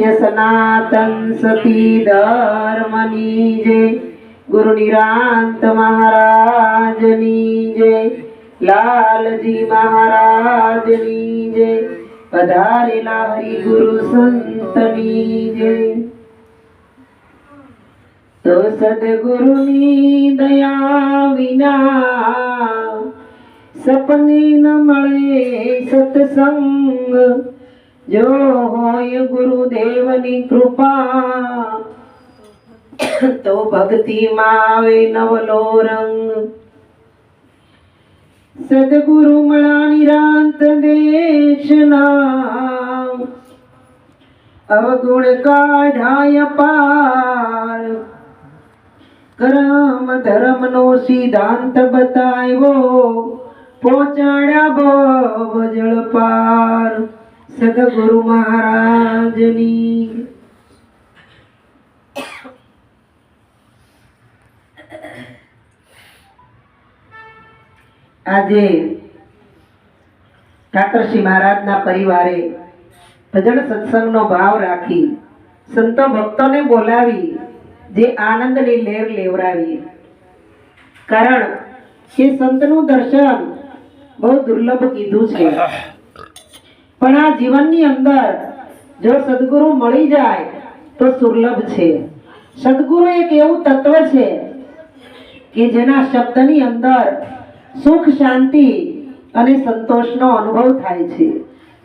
સત્ય સનાતન સતી ધર્મની જય ગુરુ નિરાંત મહારાજની જય લાલજી મહારાજની જય પધારેલા હરિ ગુરુ સંતની જય તો સદગુરુની દયા વિના સપને ન મળે સત્સંગ જો હોય ગુરુદેવની કૃપા, તો ભક્તિમાં આવે નવલો રંગ. સદગુરુ મળા નિરાંત દેશના. અવગુણ કાઢાય પાર. કરમ ધર્મ નો સિદ્ધાંત બતાવ્યો, પહોંચાડ્યા ભવ જળ પાર. સદગુરુ મહારાજની. આજે ઠાકરસિંહ મહારાજના પરિવારે ભજન સત્સંગનો ભાવ રાખી સંતો ભક્તોને બોલાવી જે આનંદની લેર લેવરાવી કારણ કે સંતનું દર્શન બહુ દુર્લભ કીધું છે. પણ આ જીવનની અંદર જો સદગુરુ મળી જાય તો સુર્લભ છે. સદગુરુ એક એવું તત્વ છે કે જેના શબ્દની અંદર સુખ, શાંતિ અને સંતોષનો અનુભવ થાય છે.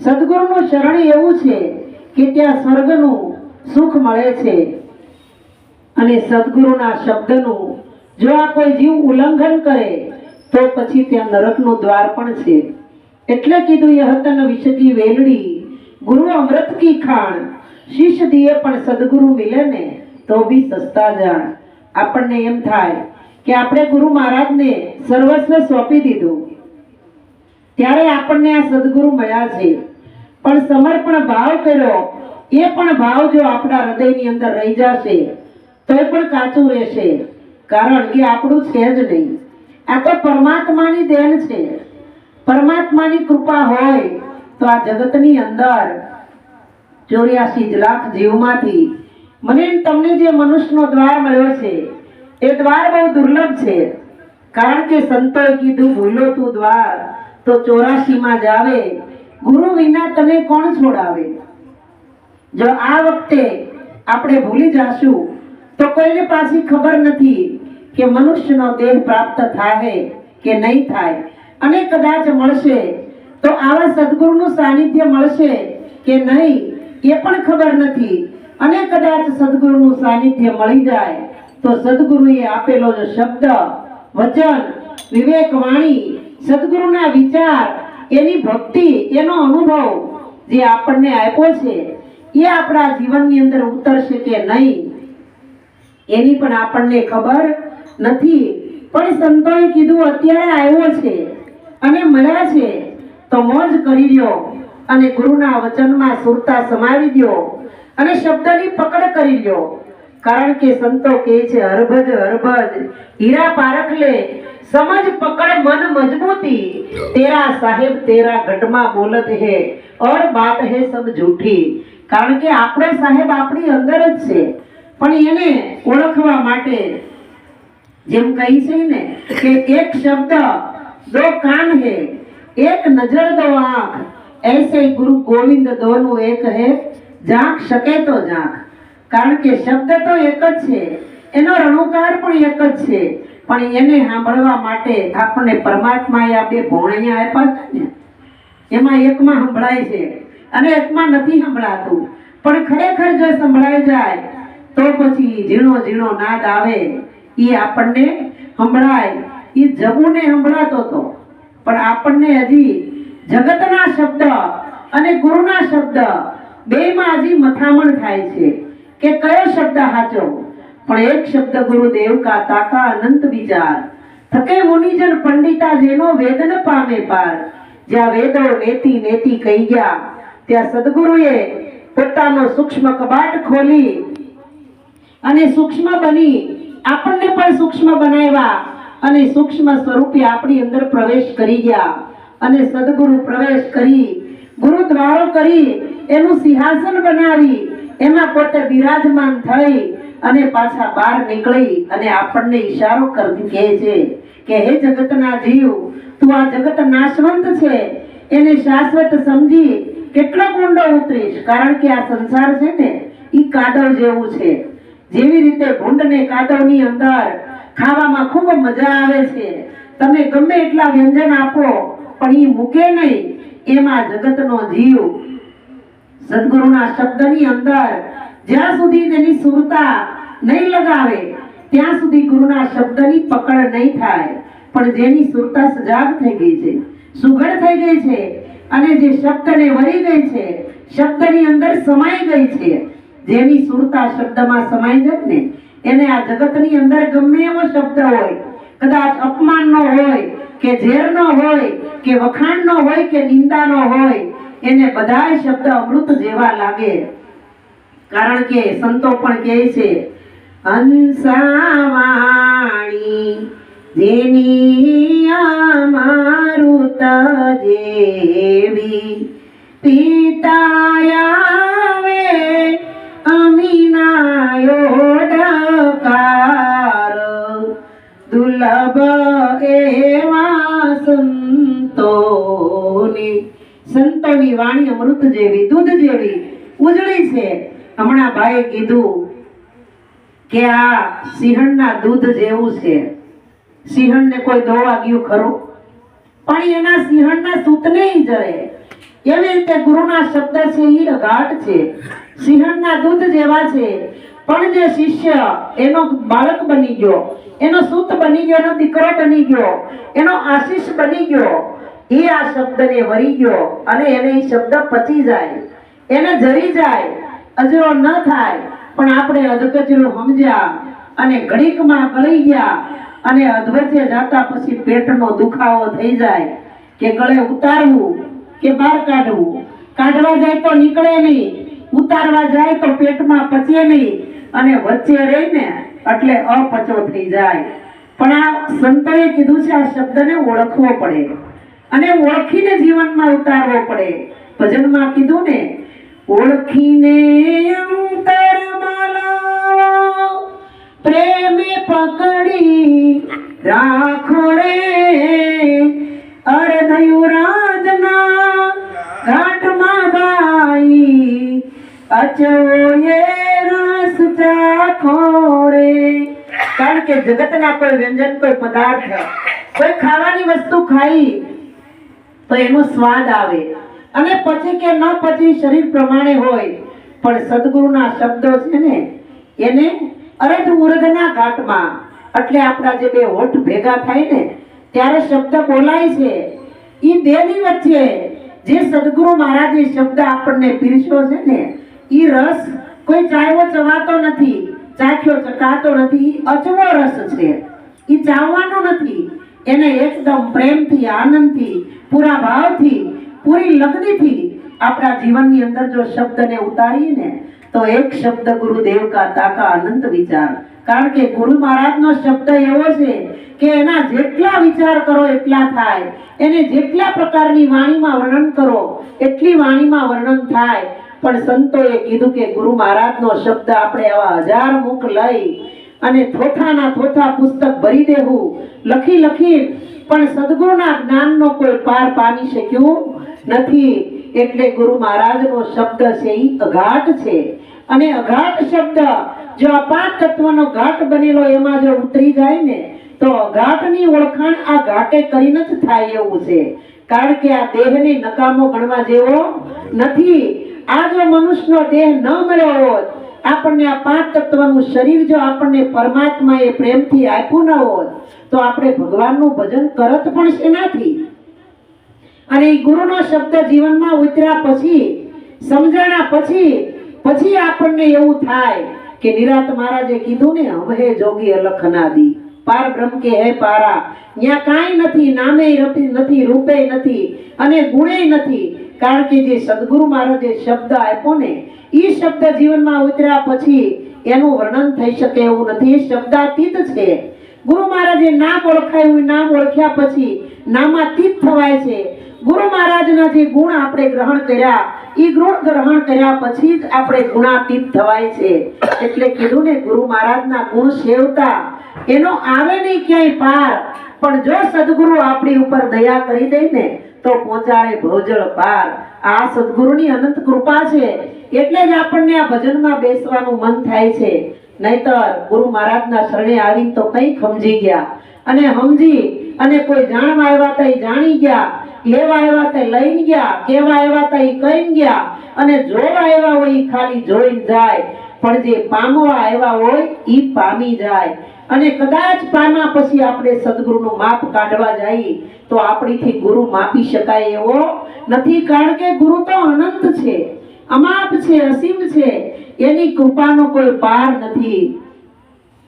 સદગુરુનું શરણ એવું છે કે ત્યાં સ્વર્ગનું સુખ મળે છે અને સદગુરુના શબ્દનું જો આ કોઈ જીવ ઉલ્લંઘન કરે તો પછી ત્યાં નરકનું દ્વાર પણ છે. એટલે કીધું યહતન વિષકી વેલડી, ગુરુ અમૃત કી ખાણ? શિષ્ય દિયે પણ સદગુરુ મિલે ને તો બી સસ્તા જાણ. આપણને એમ થાય કે આપણે ગુરુ મહારાજને સર્વસ્વ સોંપી દીધું. ત્યારે આપણને આ સદગુરુ મળ્યા છે. પણ સમર્પણ ભાવ કર્યો, એ પણ ભાવ જો આપણા હૃદયની અંદર રહી જશે તો એ પણ કાચું રહેશે. કારણ કે આપણું છે જ નહીં. આ તો પરમાત્માની દેન છે. પરમાત્માની કૃપા હોય તો આ જગતની અંદર ચોર્યાસી લાખ જીવમાંથી મને તમને જે મનુષ્યનો દ્વાર મળ્યો છે, એ દ્વાર બહુ દુર્લભ છે. કારણ કે સંતોએ કીધું, ભૂલો તું દ્વાર, તો ચોરાશીમાં જ આવે. ગુરુ વિના તને કોણ છોડાવે? જો આ વખતે આપણે ભૂલી જાશું, તો કોઈને પાછી ખબર નથી કે મનુષ્યનો દેહ પ્રાપ્ત થાય કે નહીં થાય. અને કદાચ મળશે, તો આવા સદગુરુનું સાનિધ્ય મળશે કે નહીં, એ પણ ખબર નથી. અને કદાચ સદગુરુનું સાનિધ્ય મળી જાય, તો સદગુરુએ આપેલો જો શબ્દ, વચન વિવેક વાણી સદગુરુના વિચાર, એની ભક્તિ, એનો અનુભવ જે આપણને આપ્યો છે, એ આપણા જીવનની અંદર ઉતરશે કે નહીં, એની પણ આપણને ખબર નથી. પણ સંતોએ કીધું, અત્યારે આવ્યો છે. અને મળ્યા છે, તો મોજ કરી લ્યો અને ગુરુના વચનમાં સુરતા સમાવી દ્યો અને શબ્દની પકડ કરી લ્યો. કારણ કે સંતો કહે છે, હરભજ હરભજ, હીરા પારખ લે, સમજ પકડ મન મજબૂતી, તેરા સાહેબ તેરા ઘટમાં બોલત હે, ઓર બાત હે સબ જૂઠી. કારણ કે આપણે સાહેબ આપણી અંદર જ છે. પણ એને ઓળખવા માટે જેમ કહી છે ને કે એક શબ્દ દો કાન હે એક નજર દો આંખ ऐसे गुरु गोविंद दोनों एक है જાંખ શકે તો જાંખ કારણ કે શબ્દ તો એક જ છે એનો રણુકાર પણ એક જ છે પણ એને સાંભળવા માટે આપણને પરમાત્માએ આ બે ભોણિયા આપ્યા છે ને એમાં એકમાં સંભળાય છે અને એકમાં નથી સંભળાતું પણ ખરેખર જો સંભળાઈ જાય તો પછી ઝીણો ઝીણો નાદ આવે એ આપણને સંભળાય એ જબુને સંભળાતો હતો. પણ આપણને હજી જગતના શબ્દ અને ગુરુના શબ્દ બેમાં હજી મથામણ થાય છે કે કયો શબ્દ સાચો? પણ એક શબ્દ ગુરુદેવ કા તાકા અનંત વિચાર. થકે મુનિજન પંડિતા જેનો વેદન પામે પાર. જ્યાં વેદો નેતી નેતી કહી ગયા, ત્યાં સદગુરુએ પોતાનો સૂક્ષ્મ કબાટ ખોલી અને સૂક્ષ્મ બની. આપણને પણ સૂક્ષ્મ બનાવ્યા. અને સૂક્ષ્મ સ્વરૂપે આપણી અંદર પ્રવેશ કરી ગયા. અને સદગુરુ પ્રવેશ કરી, ગુરુદ્વારો કરી, એનું સિંહાસન બનાવી, એમાં પોતે બિરાજમાન થઈ અને પાછા બહાર નીકળી અને આપણને ઈશારો કરી કહે છે કે, હે જગતના જીવ, તું આ જગત નાશવંત છે. એને શાશ્વત સમજી કેટલો ઊંડો ઉતરીશ? કારણ કે આ સંસાર છે ને એ કાદવ જેવું છે. જેવી રીતે ભૂંડને કાદવની અંદર ખાવામાં ખૂબ મજા આવે છે. તમે ગમે એટલા વ્યંજન આપો, પણ એ મૂકે નહીં. એમાં જગતનો જીવ. સદગુરુના શબ્દની અંદર જ્યાં સુધી તેની સુરતા નહીં લગાવે, ત્યાં સુધી ગુરુના શબ્દની પકડ નહીં થાય. પણ જેની સુરતા સજાગ થઈ ગઈ છે, સુઘડ થઈ ગઈ છે, અને જે શબ્દને વળી ગઈ છે, શબ્દની અંદર સમાઈ ગઈ છે, જેની સુરતા શબ્દમાં સમાઈ જાય ને એને આ જગતની અંદર ગમે એવો શબ્દ હોય, કદાચ અપમાનનો હોય, કે ઝેરનો હોય, કે વખાણનો હોય, કે નિંદાનો હોય, એને બધાય શબ્દ અમૃત જેવા લાગે. કારણ કે સંતો પણ કહે છે, હંસાવાણી, જેની અમારું જેવી અમીનાયોડકાર સંતોની વાણી અમૃત જેવી દૂધ જેવી ઉજળી છે હમણાં ભાઈએ કીધું કે આ સિંહણના દૂધ જેવું છે. સિંહણને કોઈ દોવા ગયું ખરું? પણ એના સિંહણના સૂતને જરે. એવી રીતે ગુરુના શબ્દ છે એ અઘાટ છે. સિંહણના દૂધ જેવા છે. પણ જે શિષ્ય એનો બાળક બની ગયો, એનો સૂત બની ગયો, એનો દીકરો બની ગયો, એનો આશીષ બની ગયો, એ આ શબ્દને વરી ગયો અને એને એ શબ્દ પચી જાય. એને જરી જાય, અજરો ન થાય. પણ આપણે અધકચરું સમજ્યા અને ઘડીકમાં ગળી ગયા અને અધવચ્ચે જાતા પછી પેટનો દુખાવો થઈ જાય કે ગળે ઉતારવું કે બહાર કાઢવું. કાઢવા જાય તો નીકળે નહીં. ઉતારવા જાય તો પેટમાં પચે નહીં અને વચ્ચે રહીને એટલે અપચો થઈ જાય. પણ આ સંતોએ કીધું છે, આ શબ્દને ઓળખવો પડે અને ઓળખીને જીવનમાં ઉતારવો પડે. ભજનમાં કીધું ને, ઓળખીને અંતરમાં પ્રેમે પકડી રાખો રે કારણ ના કોઈ વ્યંજન, કોઈ પદાર્થ, કોઈ ખાવાની વસ્તુ ખાઈ, તો એનો સ્વાદ આવે. અને પછી કે ન પછી શરીર પ્રમાણે હોય, પણ સદગુરુના શબ્દો છે ને, એને અરધ ઉર્ધના ઘાટમાં, એટલે આપણા જે બે હોઠ ભેગા થાય ને, ત્યારે શબ્દ બોલાય છે. એ બેની વચ્ચે જે સદગુરુ મહારાજે શબ્દ આપણને પીરસ્યો છે ને એ રસ કોઈ ચાયવો ચવાતો નથી. ચાખ્યો ચકાતો નથી અચવો રસ છે. એ ચાવવાનો નથી. એને એકદમ પ્રેમથી, આનંદથી, પૂરા ભાવથી, પૂરી લગ્નથી આપણા જીવનની અંદર જો શબ્દને ઉતારીએ તો એક શબ્દ ગુરુદેવ કા તાકા અનંત વિચાર. કારણ કે ગુરુ મહારાજનો શબ્દ એવો છે કે એના જેટલા વિચાર કરો એટલા થાય. એને જેટલા પ્રકારની વાણીમાં વર્ણન કરો, એટલી વાણીમાં વર્ણન થાય. પણ સંતોએ કીધું કે ગુરુ મહારાજનો શબ્દ આપણે આવા હજાર મુખ લઈ અને થોથાના થોથા પુસ્તક ભરી દેવું. લખી લખી પણ સદગુરુના જ્ઞાનનો કોઈ પાર પામી શક્યું નથી. એટલે ગુરુ મહારાજનો શબ્દ છે એ અઘાટ છે. અને અઘાટ શબ્દ જો આ પાંચ તત્વનો ઘાટ બનેલો એમાં જો ઉતરી જાય ને, તો અઘાટની ઓળખાણ આ ઘાટે કરીને જ થાય એવું છે. કારણ કે આ દેહને નકામો ગણવા જેવો નથી. આ જો મનુષ્યનો દેહ ન મળ્યો હોત, આપણને આ પાંચ તત્વનું શરીર જો આપણને પરમાત્માએ પ્રેમથી આપ્યું ન હોત, તો આપણે ભગવાનનું ભજન કરત પણ શેનાથી? અને ગુરુનો શબ્દ જીવનમાં ઉતર્યા પછી, સમજાણા પછી પછી આપણને એવું થાય કે નિરાત મહારાજે કીધું ને હમહે જોગી અલખના નાદી પાર બ્રહ્મ કે હે પારા ત્યાં કાંઈ નથી, નામે નથી, રૂપે નથી, અને ગુણે નથી કારણ કે જે સદગુરુ મહારાજે શબ્દ આપ્યો ને એ શબ્દ જીવનમાં ઉતર્યા પછી એનું વર્ણન થઈ શકે એવું નથી. એ શબ્દાતીત છે. ગુરુ મહારાજે નામ ઓળખાયું નામ ઓળખ્યા પછી નામાતીત થવાય છે. ગુરુ મહારાજના જે ગુણ આપણે ગ્રહણ કર્યા એ ગુણ ગ્રહણ કર્યા પછી જ આપણે ગુણાતીત થવાય છે. એટલે કીધું ને ગુરુ મહારાજના ગુણ સેવતા, એનો આવે નહીં ક્યાંય પાર, પણ જો સદગુરુ આપણી ઉપર દયા કરી દે ને તો પહોંચાડે ભોજળ પાર આ સદગુરુની અનંત કૃપા છે. એટલે જ આપણને આ ભજનમાં બેસવાનું મન થાય છે. નહીતર ગુરુ મહારાજના શરણે આવી તો કંઈક સમજી ગયા. અને સમજી અને કોઈ જાણવા આવ્યા તો જાણી ગયા. લેવા આવ્યા તો લઈને ગયા. કેવા આવ્યા તો કહીને ગયા. અને જોવા આવ્યા હોય ખાલી જોઈને જાય. પણ જે પામવા આવ્યા હોય એ પામી જાય. અને કદાચ પાના પછી આપણે સદગુરુનું માપ કાઢવા જઈએ તો આપણીથી ગુરુ માપી શકાય એવો નથી, કારણ કે ગુરુ તો અનંત છે, અમાપ છે, અસીમ છે, એની કૃપાનો કોઈ પાર નથી.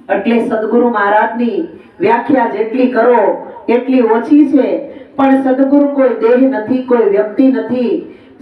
એટલે સદગુરુ મહારાજની વ્યાખ્યા જેટલી કરો, એટલી ઓછી છે. પણ સદગુરુ કોઈ દેહ નથી, કોઈ વ્યક્તિ નથી.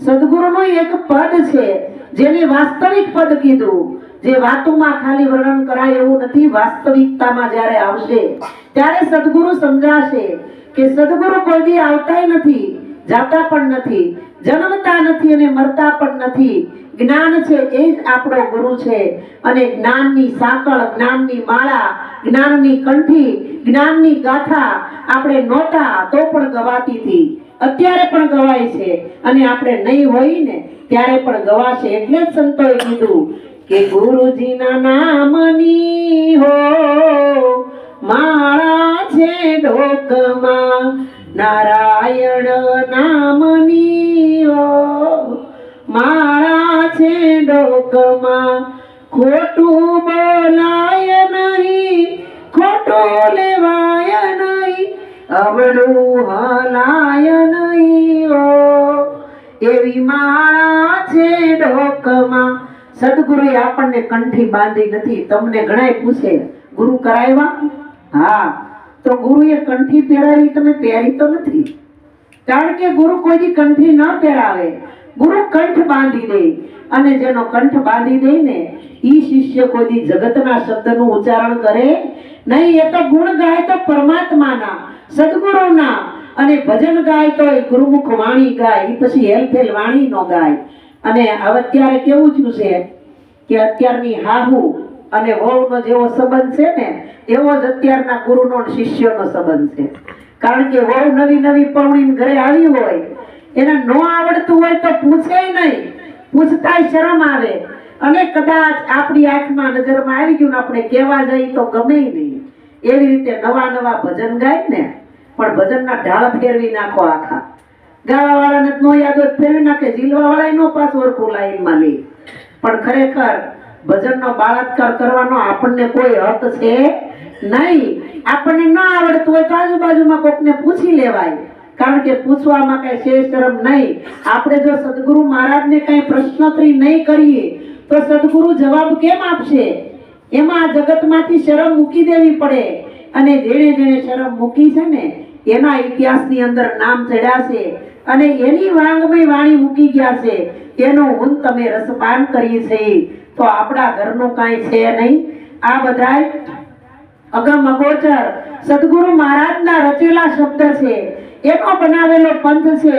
સદગુરુનું એક પદ છે, જેને વાસ્તવિક પદ કીધું. જે વાતોમાં ખાલી વર્ણન કરાય એવું નથી, વાસ્તવિકતામાં જ્યારે આવશે, ત્યારે સદગુરુ સમજાશે કે સદગુરુ કોઈ દી આવતાય નથી, જાતા પણ નથી, જન્મતા નથી અને મરતા પણ નથી. જ્ઞાન છે એ જ આપણો ગુરુ છે. અને જ્ઞાનની સાંકળ, જ્ઞાનની માળા, જ્ઞાનની કંઠી, જ્ઞાનની ગાથા આપણે નહોતા, તો પણ ગવાતી હતી. અત્યારે પણ ગવાય છે. અને આપણે નહીં હોય ને, ત્યારે પણ ગવાશે. એટલે જ સંતોએ કીધું કે ગુરુજીના નામની હો, માળા છે ઢોકમાં નારાયણ નામની હો, માળા છે ડોકમાં ખોટું બોલાય નહીં, ખોટું લેવાય નહીં અવળું એવી માળા છે ડોકમાં. સદગુરુએ આપણને કંઠી બાંધી નથી. તમને ઘણાય પૂછે, ગુરુ કરાવ્યા હા. તો ગુરુએ કંઠી પહેરાવી, તમે પહેરી તો નથી. કારણ કે ગુરુ કોઈ કંઠી ન પહેરાવે. ગુરુ કંઠ બાંધી દે. અને જેનો કંઠ બાંધી દે ને, ઈ શિષ્ય કોઈ જગતના શબ્દનું ઉચ્ચારણ કરે? નહીં, એ તો ગુણ ગાય તો પરમાત્માના. સદગુરુના અને ભજન ગાય તો એ ગુરુમુખ વાણી ગાય પછી હેલફેલ વાણી નો ગાય. અને હવે અત્યારે કેવું થયું છે કે અત્યારની હાહુ અને વહુનો જેવો સંબંધ છે ને, એવો જ અત્યારના ગુરુનો શિષ્યનો સંબંધ છે. કારણ કે વહુ નવી નવી પૌણી ઘરે આવી હોય, એને ન આવડતું હોય તો પૂછે નહીં. પૂછતાય શરમ આવે. અને કદાચ આપણી આંખમાં નજરમાં આવી ગયું ને આપણે કહેવા જઈએ તો ગમે નહીં. એવી રીતે નવા નવા ભજન ગાય ને પણ ભજનના ઢાળ ફેરવી નાખો આખા. ગાવા વાળાને નો યાદ હોય ફેરવી નાખે. જીલવા વાળા નો પાસ વરખું લાઈનમાં લે પણ ખરેખર ભજનનો બાળાત્કાર કરવાનો આપણને કોઈ હક છે નહીં. આપણને ન આવડતું હોય તો આજુબાજુમાં કોકને પૂછી લેવાય. કારણ કે પૂછવામાં કઈ છે શરમ નહીં. આપણે જો સદગુરુ મહારાજને કઈ પ્રશ્નોત્તરી નહીં કરીએ, તો સદગુરુ જવાબ કેમ આપશે? એમાં જગતમાંથી શરમ મૂકી દેવી પડે. અને જેણે જેણે શરમ મૂકી છે ને, એના ઇતિહાસની અંદર નામ ચડ્યા છે અને એની વાંગમય વાણી મૂકી ગયા છે. એનો હું તમે રસપાન કરીએ છીએ તો આપણા ઘરનું કાંઈ છે નહીં. આ બધાય અગમ અગોચર સદગુરુ મહારાજના રચેલા શબ્દ છે. એનો બનાવેલો પંથ છે.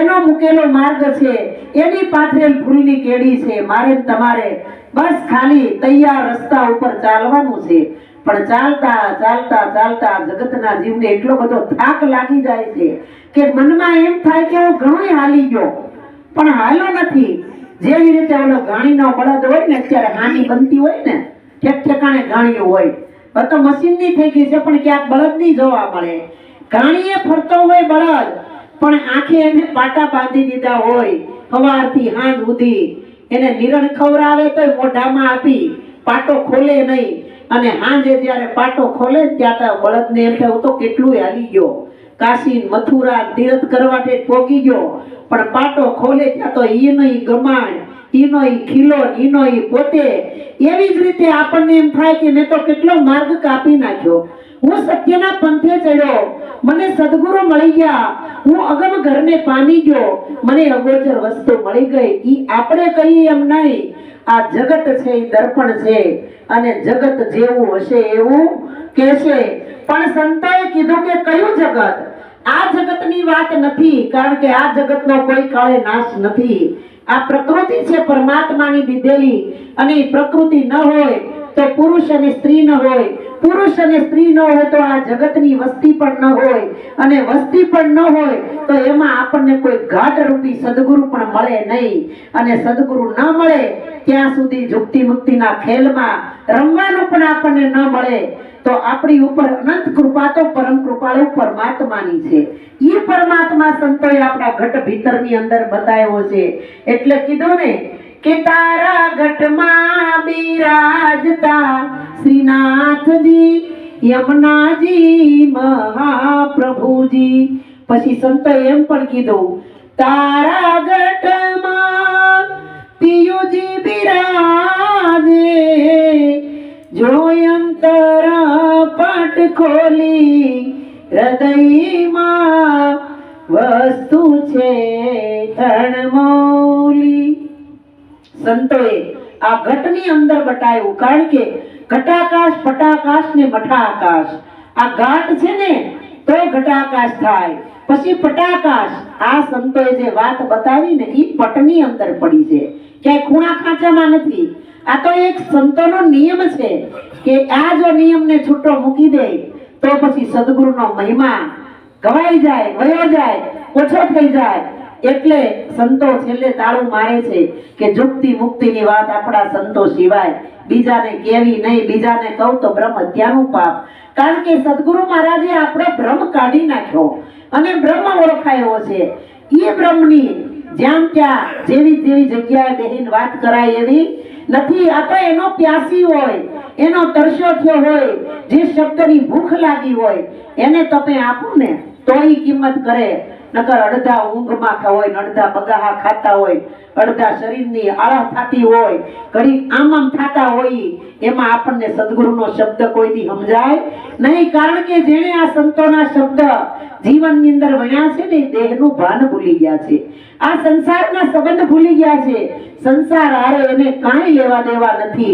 એનો મૂકેલો માર્ગ છે. એની પાથરેલ ફૂલની કેડી છે. મારે તમારે બસ ખાલી તૈયાર રસ્તા ઉપર ચાલવાનું છે. પણ ચાલતા ચાલતા ચાલતા જગતના જીવને એટલો બધો થાક લાગી જાય છે કે મનમાં એમ થાય કે હું ઘણો હાલી ગયો. પણ હાલો નથી. જેવી રીતે ઓલો ગાણીનો બળદ હોય ને, અત્યારે હાની બનતી હોય ને, ઠેક ઠેકાણે ગાણીઓ હોય. હવે તો મશીનની થઈ ગઈ છે, પણ ક્યાંક બળદની જોવા મળે. ગાણીએ ફરતો હોય બળદ, પણ આંખે એને પાટા બાંધી દીધા હોય. સવારથી હાંજ સુધી એને નિરણ ખવડાવે તો મોઢામાં આપી, પાટો ખોલે નહીં. અને હાંજે જ્યારે પાટો ખોલે ત્યાં બળદને એમ થયું તો કેટલું હાલી ગયો. કાશી મથુરા, તીરથ કરવા ઠેઠ પોગી ગયો. પણ પાટો ખોલે ત્યાં તો ઈનો ગમાણ ઈનો ખીલો ઈનો પોતે. એવી જ રીતે આપણને એમ થાય કે મેં તો કેટલો માર્ગ કાપી નાખ્યો. હું સત્યના પંથે ચડ્યો. મને સદગુરુ મળી ગયા. હું અગમ ઘરને પામી ગયો. મને અગોચર વસ્તુ મળી ગઈ. ઈ આપણે કહીએ એમ નહીં. આ જગત છે એ દર્પણ છે. અને જગત જેવું હશે એવું કહેશે. પણ સંતાએ કીધું કે કયું જગત? આ જગતની વાત નથી, કારણ કે આ જગતનો કોઈ કાળે નાશ નથી. આ પ્રકૃતિ છે, પરમાત્માની દીધેલી અને પ્રકૃતિ ન હોય તો પુરુષ અને સ્ત્રી ન હોય. પુરુષ અને સ્ત્રી ન હોય તો આ જગતની વસ્તી પણ ન હોય અને વસ્તી પણ ન હોય તો એમાં આપણને કોઈ ઘાટ રૂપી સદગુરુ પણ મળે નહીં. અને સદગુરુ ન મળે, ત્યાં સુધી જુક્તિ મુક્તિના ખેલમાં રમવાનું પણ આપણને ન મળે. તો આપણી ઉપર અનંત કૃપા તો પરમ કૃપાળુ પરમાત્માની છે. એ પરમાત્મા સંતોએ આપણા ઘટ ભીતરની અંદર બતાવ્યો છે. એટલે કીધું ને કે તારા ઘટમાં બિરાજતા શ્રીનાથજી, યમુનાજી, મહાપ્રભુજી. પછી સંતોએ એમ પણ કીધું, તારા ઘટમાં પિયુજી બિરાજે. જોયંતર પટ ખોલી, હૃદયમાં વસ્તુ છે અણમોલી સંતોએ આ ઘટની અંદર બતાવ્યું કારણ કે ઘટાકાશ પટાકાશ ને મઠાકાશ. આ ઘાટ છે ને તો ઘટાકાશ થાય. પછી પટાકાશ. આ સંતોએ જે વાત બતાવી ને એ પટની અંદર પડી છે. ક્યાંય ખૂણા ખાંચામાં નથી. આ તો એક સંતોનો નિયમ છે કે આ જો નિયમને છૂટો મૂકી દે, તો પછી સદગુરુનો મહિમા ગવાઈ જાય, વયો જાય, ઓછો થઈ જાય. એટલે સંતો છેલ્લે તાળું મારે છે કે જુક્તિ મુક્તિની વાત આપણા સંતો સિવાય. બીજાને કેવી નહીં, બીજાને કહું તો બ્રહ્મ હત્યાનું પાપ. કારણ કે સદગુરુ મહારાજે આપણો ભ્રમ કાઢી નાખ્યો અને બ્રહ્મ ઓળખાયો છે. એ બ્રહ્મની જ્યાં ત્યાં જેવી જેવી જગ્યાએ બેહીન વાત કરાય એવી નથી. આ તો એનો પ્યાસી હોય, એનો તરસ્યો થયો હોય, જે શબ્દની ભૂખ લાગી હોય, એને તમે આપો ને તો એ કિંમત કરે. નકર અડધા ઊંઘમાં હોય અડધા બગાહા ખાતા હોય, અડધા શરીરની આળા થતી હોય ઘડી આમ આમ થતા હોય, એમાં આપણને સદગુરુનો શબ્દ કોઈથી સમજાય નહીં. કારણ કે જેણે આ સંતોના શબ્દ જીવનની અંદર વણ્યા છે ને દેહનું ભાન ભૂલી ગયા છે. આ સંસારના સંબંધ ભૂલી ગયા છે. સંસાર હારે એને કાંઈ લેવા દેવા નથી.